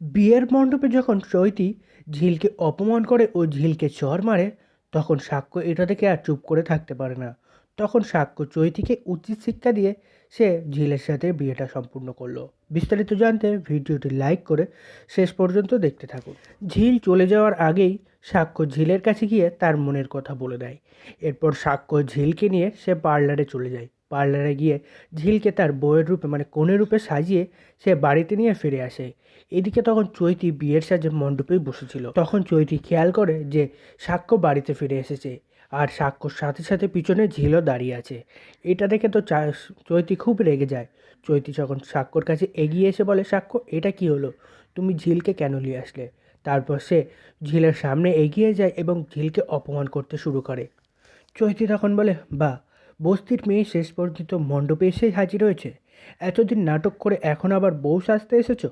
বিয়ের মণ্ডপে যখন চৈতি ঝিলকে অপমান করে ও ঝিলকে চর মারে, তখন সাক্ষ্য এটা দেখে আর চুপ করে থাকতে পারে না। তখন সাক্ষ্য চৈতিকে উচিত শিক্ষা দিয়ে সে ঝিলের সাথে বিয়েটা সম্পূর্ণ করল। বিস্তারিত জানতে ভিডিওটি লাইক করে শেষ পর্যন্ত দেখতে থাকুন। ঝিল চলে যাওয়ার আগেই সাক্ষ্য ঝিলের কাছে গিয়ে তার মনের কথা বলে দেয়। এরপর সাক্ষ্য ঝিলকে নিয়ে সে পার্লারে চলে যায়। পার্লারে গিয়ে ঝিলকে তার বউয়ের রূপে মানে কনের রূপে সাজিয়ে সে বাড়িতে নিয়ে ফিরে আসে। এদিকে তখন চৈতি বিয়ের সাজে মণ্ডপেই বসেছিল। তখন চৈতি খেয়াল করে যে সাক্ষ্য বাড়িতে ফিরে এসেছে আর সাক্ষ্যর সাথে সাথে পিছনে ঝিলও দাঁড়িয়ে আছে। এটা দেখে তো চৈতি খুব রেগে যায়। চৈতি যখন সাক্ষ্যর কাছে এগিয়ে এসে বলে, সাক্ষ্য, এটা কি হলো? তুমি ঝিলকে কেন নিয়ে আসলে? তারপর সে ঝিলের সামনে এগিয়ে যায় এবং ঝিলকে অপমান করতে শুরু করে। চৈতি তখন বলে বা বস্তির মেয়ে শেষ পর্যন্ত মণ্ডপে এসেই হাজির হয়েছে? এতদিন নাটক করে এখন আবার বউ সাজতে এসেছ?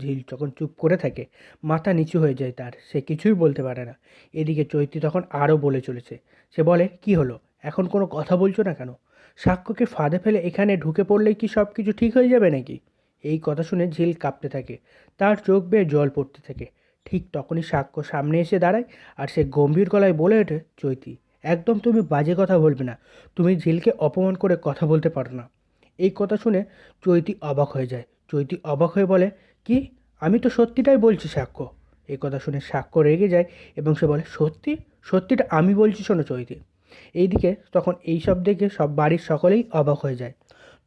ঝিল তখন চুপ করে থাকে, মাথা নিচু হয়ে যায় তার। সে কিছুই বলতে পারে না। এদিকে চৈতি তখন আরও বলে চলেছে, সে বলে, কি হলো? এখন কোনো কথা বলছো না কেন? সাক্ষ্যকে ফাঁদে ফেলে এখানে ঢুকে পড়লেই কি সব কিছু ঠিক হয়ে যাবে নাকি? এই কথা শুনে ঝিল কাঁপতে থাকে, তার চোখ বেয়ে জল পড়তে থাকে। ঠিক তখনই সাক্ষ্য সামনে এসে দাঁড়ায় আর সে গম্ভীর গলায় বলে ওঠে, চৈতি, একদম তুমি বাজে কথা বলবে না। তুমি ঝিলকে অপমান করে কথা বলতে পারো না। এই কথা শুনে চৈতি অবাক হয়ে যায়। চৈতি অবাক হয়ে বলে কি? আমি তো সত্যিটাই বলছি, সাক্ষ্য। এই কথা শুনে সাক্ষ্য রেগে যায় এবং সে বলে, সত্যি? সত্যিটা আমি বলছি শোনো চৈতি। এইদিকে তখন এই সব দেখে সব বাড়ির সকলেই অবাক হয়ে যায়।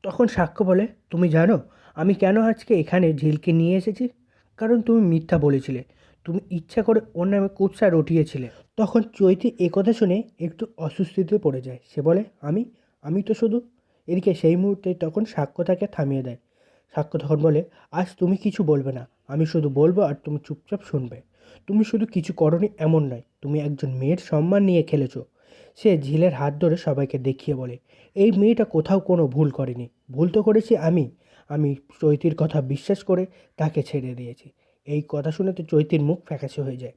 তখন সাক্ষ্য বলে, তুমি জানো, আমি কেন আজকে এখানে ঝিলকে নিয়ে এসেছি? কারণ তুমি মিথ্যা বলেছিলে। তুমি ইচ্ছা করে ওর নামে কুৎসা রটিয়েছিলে। তখন চৈতি কথা শুনে একটু অস্বস্তিতে পড়ে যায়। সে বলে, আমি? আমি তো শুধু? এদিকে সেই মুহূর্তে তখন সাক্ষ্য তাকে থামিয়ে দেয়। সাক্ষ্য বলে, আজ তুমি কিছু বলবে না। আমি শুধু বলব আর তুমি চুপচাপ শুনবে। তুমি শুধু কিছু করনি এমন নয়, তুমি একজন মেয়ের সম্মান নিয়ে খেলেছো। সে ঝিলের হাত ধরে সবাইকে দেখিয়ে বলে, এই মেয়েটা কোথাও কোনো ভুল করেনি। ভুল তো করেছি আমি। আমি চৈতির কথা বিশ্বাস করে তাকে ছেড়ে দিয়েছি। এই কথা শুনে তো চৈতির মুখ ফ্যাকাশে হয়ে যায়।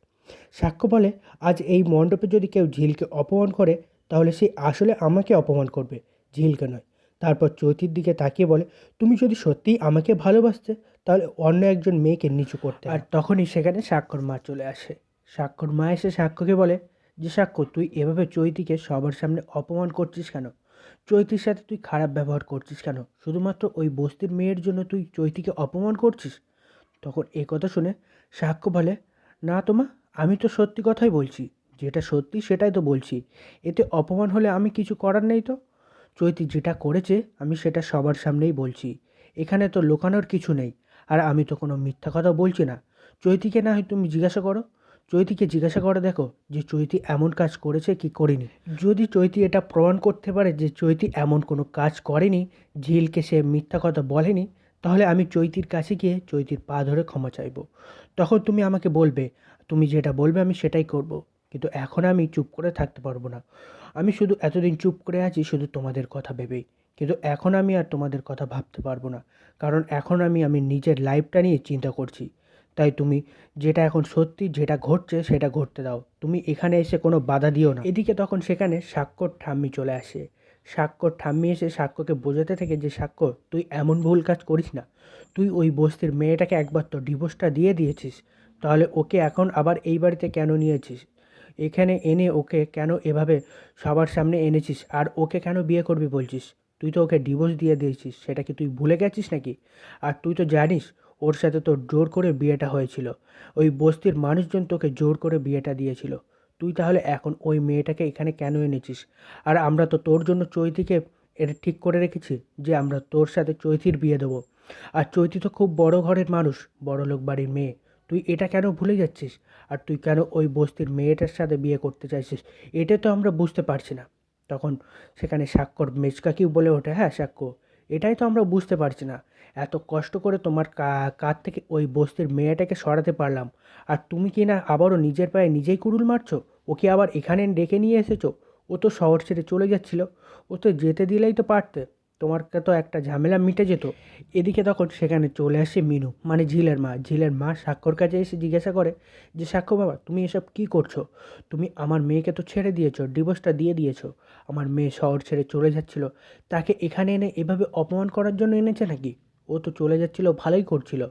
সাক্ষ্য বলে, আজ এই মণ্ডপে যদি কেউ ঝিলকে অপমান করে, তাহলে সে আসলে আমাকে অপমান করবে। ঝিলকে নয় তারপর চৈতির দিকে তাকিয়ে বলে, তুমি যদি সত্যিই আমাকে ভালোবাসতে, তাহলে অন্য একজন মেয়েকে নিচু করতে। আর তখনই সেখানে স্বাক্ষর মা চলে আসে। স্বাক্ষর মা এসে সাক্ষ্যকে বলে, যে সাক্ষ্য তুই এভাবে চৈতিকে সবার সামনে অপমান করছিস কেন? চৈতির সাথে তুই খারাপ ব্যবহার করছিস কেন? শুধুমাত্র ওই বস্তির মেয়ের জন্য তুই চৈতিকে অপমান করছিস? তখন এই কথা শুনে সাক্ষ্য বলে, না তোমা আমি তো সত্যি কথাই বলছি। যেটা সত্যি সেটাই তো বলছি। এতে অপমান হলে আমি কিছু করার নেই তো? চৈতি যেটা করেছে, আমি সেটা সবার সামনেই বলছি। এখানে তো লুকানোর কিছু নেই, আর আমি তো কোনো মিথ্যা কথা বলছি না। চৈতিকে না হয় তুমি জিজ্ঞাসা করো? চৈতিকে জিজ্ঞাসা করে, দেখো, যে চৈতি এমন কাজ করেছে কি করেনি। যদি চৈতি এটা প্রমাণ করতে পারে যে চৈতি এমন কোনো কাজ করেনি, ঝিলকে সে মিথ্যা কথা বলেনি, তাহলে আমি চৈতির কাছে গিয়ে চৈতির পা ধরে ক্ষমা চাইব। তখন তুমি আমাকে বলবে, তুমি যেটা বলবে আমি সেটাই করব। কিন্তু এখন আমি চুপ করে থাকতে পারব না। আমি শুধু এতদিন চুপ করে আছি, শুধু তোমাদের কথা ভেবেই। কিন্তু এখন আমি আর তোমাদের কথা ভাবতে পারব না। কারণ এখন আমি আমি নিজের লাইফটা নিয়ে চিন্তা করছি। তাই তুমি যেটা এখন সত্যি, যেটা ঘটছে, সেটা ঘটতে দাও। তুমি এখানে এসে কোনো বাধা দিও না। এদিকে তখন সেখানে সাক্ষ্যর ঠাম্মি চলে আসে। সাক্ষ্যর ঠাম্মি এসে সাক্ষ্যকে বোঝাতে থাকে যে সাক্ষ্য তুই এমন ভুল কাজ করিস না। তুই ওই বস্তির মেয়েটাকে একবার তো ডিভোর্সটা দিয়ে দিয়েছিস। তাহলে ওকে এখন আবার এই বাড়িতে কেন নিয়েছিস? এখানে এনে ওকে কেন এভাবে সবার সামনে এনেছিস? আর ওকে কেন বিয়ে করবি বলছিস? তুই তো ওকে ডিভোর্স দিয়ে দিয়েছিস, সেটা কি তুই ভুলে গেছিস নাকি? আর তুই তো জানিস, ওর সাথে তোর জোর করে বিয়েটা হয়েছিল। ওই বস্তির মানুষজন তোকে জোর করে বিয়েটা দিয়েছিল। তুই তাহলে এখন ওই মেয়েটাকে এখানে কেন এনেছিস? আর আমরা তো তোর জন্য চৈতিকে এটা ঠিক করে রেখেছি যে আমরা তোর সাথে চৈতির বিয়ে দেবো। আর চৈতি তো খুব বড় ঘরের মানুষ বড় লোক বাড়ির মেয়ে। তুই এটা কেন ভুলে যাচ্ছিস? আর তুই কেন ওই বস্তির মেয়েটার সাথে বিয়ে করতে চাইছিস? এটা তো আমরা বুঝতে পারছি না। তখন সেখানে স্বাক্ষর মেচকাকিও বলে ওঠে হ্যাঁ সাক্ষ্য এটাই তো আমরা বুঝতে পারছি না। এত কষ্ট করে তোমার কা- কাছ থেকে ওই বস্তির মেয়েটাকে সরাতে পারলাম। আর তুমি কি না আবারও নিজের পায়ে নিজেই কুড়ুল মারছো? ওকে আবার এখানে ডেকে নিয়ে এসেছ? ও তো শহর ছেড়ে চলে যাচ্ছিল। ও তো যেতে দিলেই তো পারতে। তোমার তো একটা ঝামেলা মিটে যেত। এদিকে তখন সেখানে চলে আসে মিনু মানে ঝিলের মা। ঝিলের মা সাক্ষর কাছে এসে জিজ্ঞাসা করে যে সাক্ষ্য বাবা, তুমি এসব কি করছ? তুমি আমার মেয়েকে তো ছেড়ে দিয়েছ, ডিভোর্সটা দিয়ে দিয়েছ। আমার মেয়ে শহর ছেড়ে চলে যাচ্ছিল। তাকে এখানে এনে এভাবে অপমান করার জন্য এনেছে নাকি? ও তো চলে যাচ্ছিল, ভালোই করছিল।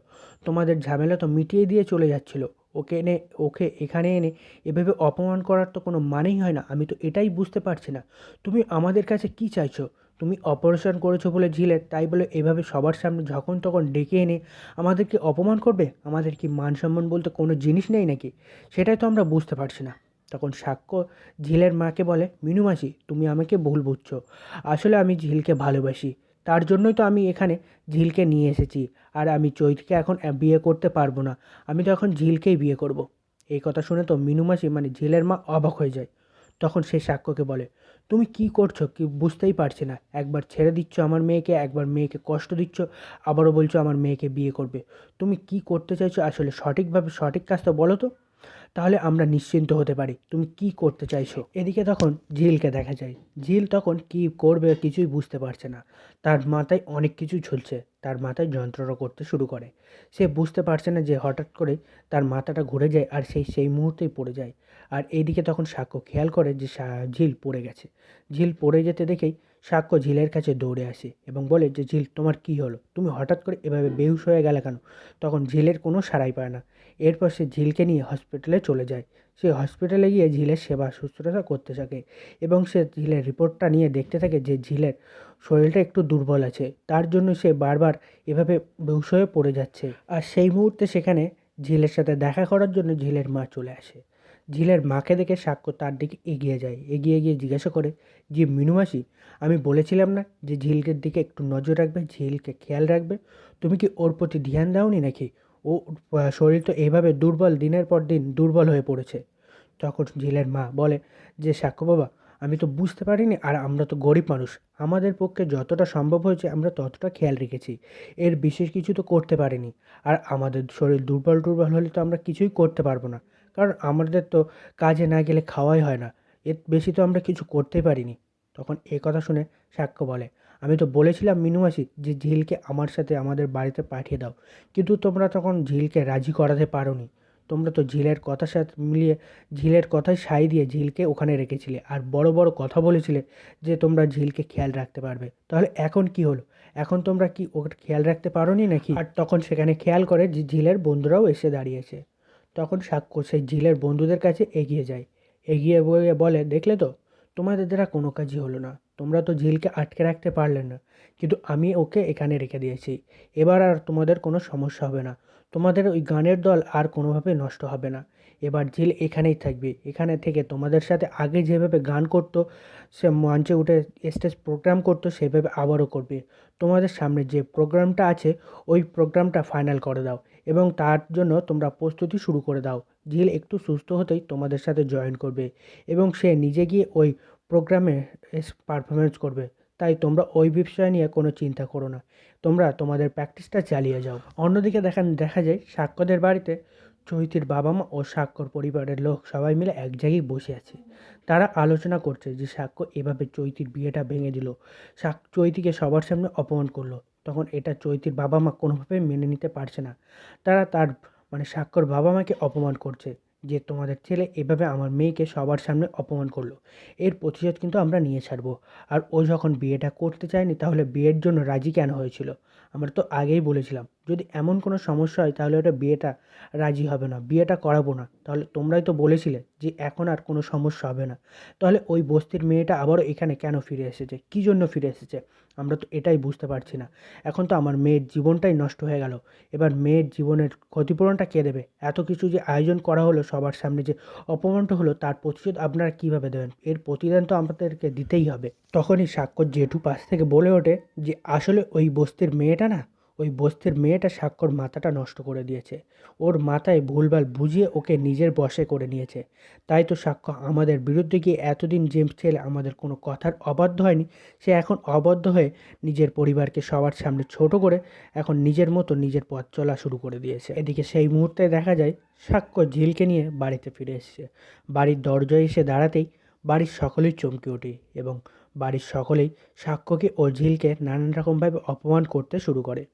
তোমাদের ঝামেলা তো মিটিয়ে দিয়ে চলে যাচ্ছিল। ওকে এনে, ওকে এখানে এনে এভাবে অপমান করার তো কোনো মানেই হয় না। আমি তো এটাই বুঝতে পারছি না। তুমি আমাদের কাছে কি চাইছো? তুমি অপারেশন করেছ বলে ঝিলের তাই বলে এভাবে সবার সামনে যখন তখন ডেকে এনে আমাদেরকে অপমান করবে? আমাদের কি মান সম্মান বলতে কোনো জিনিস নেই নাকি? সেটাই তো আমরা বুঝতে পারছি না। তখন সাক্ষ্য ঝিলের মাকে বলে, মিনু মাসি, তুমি আমাকে ভুল বুঝছ। আসলে আমি ঝিলকে ভালোবাসি। তার জন্যই তো আমি এখানে ঝিলকে নিয়ে এসেছি। আর আমি চৈতকে এখন বিয়ে করতে পারব না। আমি তো এখন ঝিলকেই বিয়ে করব। এই কথা শুনে তো মিনু মাসি মানে ঝিলের মা অবাক হয়ে যায়। তখন সে সাক্ষ্যকে বলে তুমি কি করছ? কি বুঝতেই পারছি না। একবার ছেড়ে দিচ্ছ আমার মেয়েকে, একবার মেয়েকে কষ্ট দিচ্ছ, আবারও বলছো আমার মেয়েকে বিয়ে করবে। তুমি কি করতে চাইছো? আসলে সঠিকভাবে সঠিক কাজটা বলো তো। তাহলে আমরা নিশ্চিন্ত হতে পারি। তুমি কি করতে চাইছো? এদিকে তখন ঝিলকে দেখা যায়। ঝিল তখন কি করবে কিছুই বুঝতে পারছে না। তার মাথায় অনেক কিছু ঝুলছে। তার মাথায় যন্ত্রণা করতে শুরু করে। সে বুঝতে পারছে না যে হঠাৎ করে তার মাথাটা ঘুরে যায় আর সেই সেই মুহূর্তেই পড়ে যায়। আর এইদিকে তখন সাক্ষ্য খেয়াল করে যে ঝিল পড়ে গেছে। ঝিল পড়ে যেতে দেখেই সাক্ষ্য ঝিলের কাছে দৌড়ে আসে এবং বলে যে, ঝিল, তোমার কি হলো? তুমি হঠাৎ করে এভাবে বেহুশ হয়ে গেলে কেন? তখন ঝিলের কোনো সাড়াই পায় না। এরপর সে ঝিলকে নিয়ে হসপিটালে চলে যায়। সে হসপিটালে গিয়ে ঝিলের সেবা শুশ্রূষা করতে থাকে এবং সে ঝিলের রিপোর্টটা নিয়ে দেখতে থাকে যে, ঝিলের শরীরটা একটু দুর্বল আছে। তার জন্য সে বারবার এভাবে বেহুশ হয়ে পড়ে যাচ্ছে। আর সেই মুহূর্তে সেখানে ঝিলের সাথে দেখা করার জন্য ঝিলের মা চলে আসে। ঝিলের মাকে দেখে সাক্ষ্য তার দিকে এগিয়ে যায়। এগিয়ে গিয়ে জিজ্ঞাসা করে যে মিনুমাসি আমি বলেছিলাম না যে ঝিলকের দিকে একটু নজর রাখবে, ঝিলকে খেয়াল রাখবে? তুমি কি ওর প্রতি ধ্যান দাওনি নাকি? ও শরীর তো এইভাবে দুর্বল, দিনের পর দিন দুর্বল হয়ে পড়েছে। তখন ঝিলের মা বলে, যে সাক্ষ্য বাবা, আমি তো বুঝতে পারিনি, আর আমরা তো গরিব মানুষ। আমাদের পক্ষে যতটা সম্ভব হয়েছে, আমরা ততটা খেয়াল রেখেছি। এর বিশেষ কিছু তো করতে পারিনি। আর আমাদের শরীর দুর্বল দুর্বল হলে তো আমরা কিছুই করতে পারব না। কারণ আমাদের তো কাজে না গেলে খাওয়াই হয় না। এর বেশি তো আমরা কিছু করতেই পারিনি। তখন এই কথা শুনে সাক্ষ্য বলে, আমি তো বলেছিলাম মিনুমাসি যে ঝিলকে আমার সাথে আমাদের বাড়িতে পাঠিয়ে দাও। কিন্তু তোমরা তখন ঝিলকে রাজি করাতে পারোনি। তোমরা তো ঝিলের কথার সাথে মিলিয়ে, ঝিলের কথায় সাই দিয়ে ঝিলকে ওখানে রেখেছিলে আর বড় বড় কথা বলেছিলে যে তোমরা ঝিলকে খেয়াল রাখতে পারবে। তাহলে এখন কি হলো? এখন তোমরা কি ওকে খেয়াল রাখতে পারোনি নাকি? আর তখন সেখানে খেয়াল করে যে ঝিলের বন্ধুরাও এসে দাঁড়িয়েছে। তখন সাক্ষ্য সেই ঝিলের বন্ধুদের কাছে এগিয়ে যায়। এগিয়ে বলে, দেখলে তো? তোমাদের দ্বারা কোনো কাজই হলো না। তোমরা তো ঝিলকে আটকে রাখতে পারলে না। কিন্তু আমি ওকে এখানে রেখে দিয়েছি। এবার আর তোমাদের কোনো সমস্যা হবে না। তোমাদের ওই গানের দল আর কোনোভাবে নষ্ট হবে না। এবার ঝিল এখানেই থাকবে। এখানে থেকে তোমাদের সাথে আগে যেভাবে গান করতো, সে মঞ্চে উঠে স্টেজ প্রোগ্রাম করতো, সেভাবে আবারও করবে। তোমাদের সামনে যে প্রোগ্রামটা আছে, ওই প্রোগ্রামটা ফাইনাল করে দাও এবং তার জন্য তোমরা প্রস্তুতি শুরু করে দাও। ঝিল একটু সুস্থ হতেই তোমাদের সাথে জয়েন করবে এবং সে নিজে গিয়ে ওই প্রোগ্রামে পারফরমেন্স করবে। তাই তোমরা ওই বিষয় নিয়ে কোনো চিন্তা করো না। তোমরা তোমাদের প্র্যাকটিসটা চালিয়ে যাও। অন্যদিকে দেখা দেখা যায়, সাক্ষ্যদের বাড়িতে চৈতির বাবা মা ও সাক্ষর পরিবারের লোক সবাই মিলে এক জায়গায় বসে আছে। তারা আলোচনা করছে যে সাক্ষ্য এভাবে চৈতির বিয়েটা ভেঙে দিল। সাক চৈতিকে সবার সামনে অপমান করল। তখন এটা চৈতির বাবা মা কোনোভাবেই মেনে নিতে পারছে না। তারা তার মানে সাক্ষর বাবা মাকে অপমান করছে। যে তোমাদের ছেলে এভাবে আমার মেয়েকে সবার সামনে অপমান করল। এর প্রতিশোধ কিন্তু আমরা নিয়ে ছাড়বো। আর ও যখন বিয়েটা করতে চায়নি, তাহলে বিয়ের জন্য রাজি কেন হয়েছিল? আমরা তো আগেই বলেছিলাম, যদি এমন কোনো সমস্যা হয়, তাহলে ওটা বিয়েটা রাজি হবে না, বিয়েটা করাবো না। তাহলে তোমরাই তো বলেছিলে যে এখন আর কোনো সমস্যা হবে না। তাহলে ওই বস্তির মেয়েটা আবারও এখানে কেন ফিরে এসেছে? কী জন্য ফিরে এসেছে? আমরা তো এটাই বুঝতে পারছি না। এখন তো আমার মেয়ের জীবনটাই নষ্ট হয়ে গেল। এবার মেয়ের জীবনের ক্ষতিপূরণটা কে দেবে? এত কিছু যে আয়োজন করা হলো সবার সামনে যে অপমানটা হলো, তার প্রতিশোধ আপনারা কীভাবে দেবেন? এর প্রতিদান তো আমাদেরকে দিতেই হবে। তখনই সাক্ষর জেঠু পাশ থেকে বলে ওঠে যে আসলে ওই বস্তির মেয়েটা না ওই বস্তির মেয়েটা সাক্ষর মাথাটা নষ্ট করে দিয়েছে। ওর মাথায় ভুলভাল বুঝিয়ে ওকে নিজের বশে করে নিয়েছে। তাই তো সাক্ষ্য আমাদের বিরুদ্ধে গিয়ে এতদিন যে ছেলে আমাদের কোনো কথার অবাধ্য হয়নি। সে এখন অবদ্ধ হয়ে নিজের পরিবারকে সবার সামনে ছোট করে এখন নিজের মতো নিজের পথ চলা শুরু করে দিয়েছে। এদিকে সেই মুহূর্তে দেখা যায় সাক্ষ্য ঝিলকে নিয়ে বাড়িতে ফিরে এসেছে। বাড়ির দরজায় এসে দাঁড়াতেই বাড়ির সকলেই চমকে ওঠে এবং বাড়ির সকলেই সাক্ষ্যকে ও ঝিলকে নানান রকমভাবে অপমান করতে শুরু করে।